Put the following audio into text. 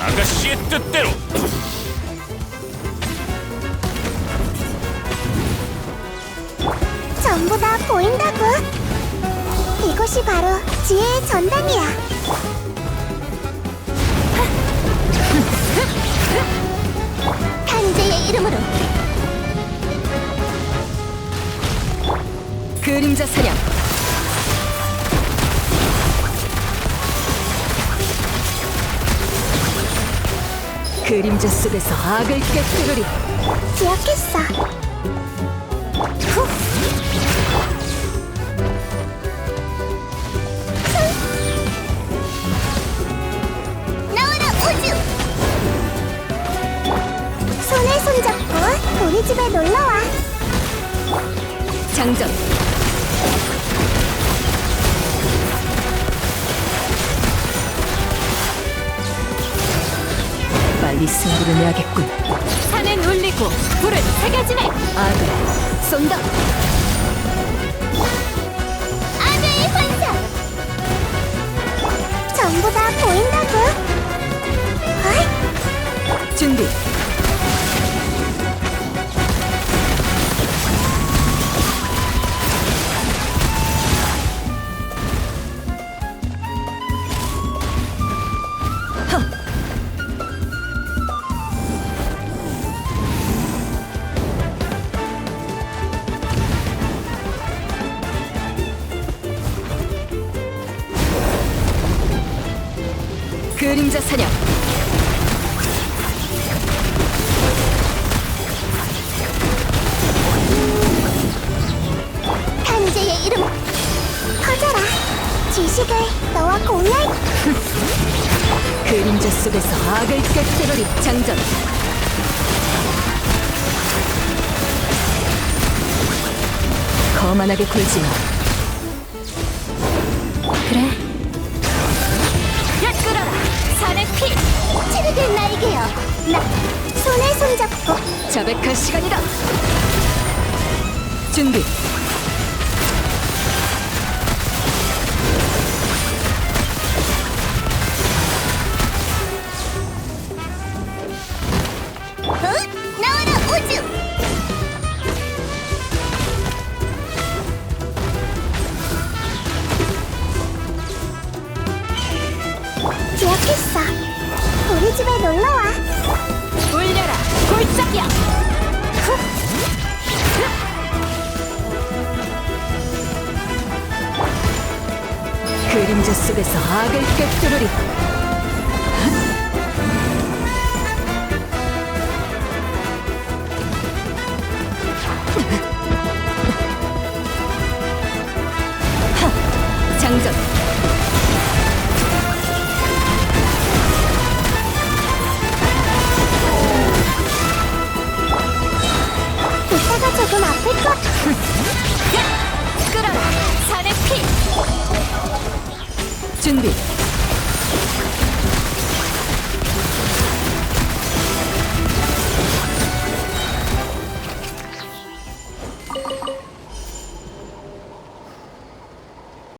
아가씨의 뜻대로 전부 다 보인다고. 이곳이 바로 지혜의 전당이야. 탄재의 이름으로 그림자 사냥 그림자 속에서 악을 깨뜨리리 기억했어. 후. 나와라 우주. 손에 손잡고 우리 집에 놀러와. 장전 빨리 승부를 내야겠군. 산에 놀리고 불을 새겨지네. 악을 쏜다 그림자 사냥. 탄재의 이름 커져라. 지식을 너와 공유할 그림자 속에서 악을 깨뜨리리 장전. 거만하게 굴지 마. 그래 나 손에 손잡고 자백할 시간이다. 준비 그림자 속에서 악을 하! 장전 준비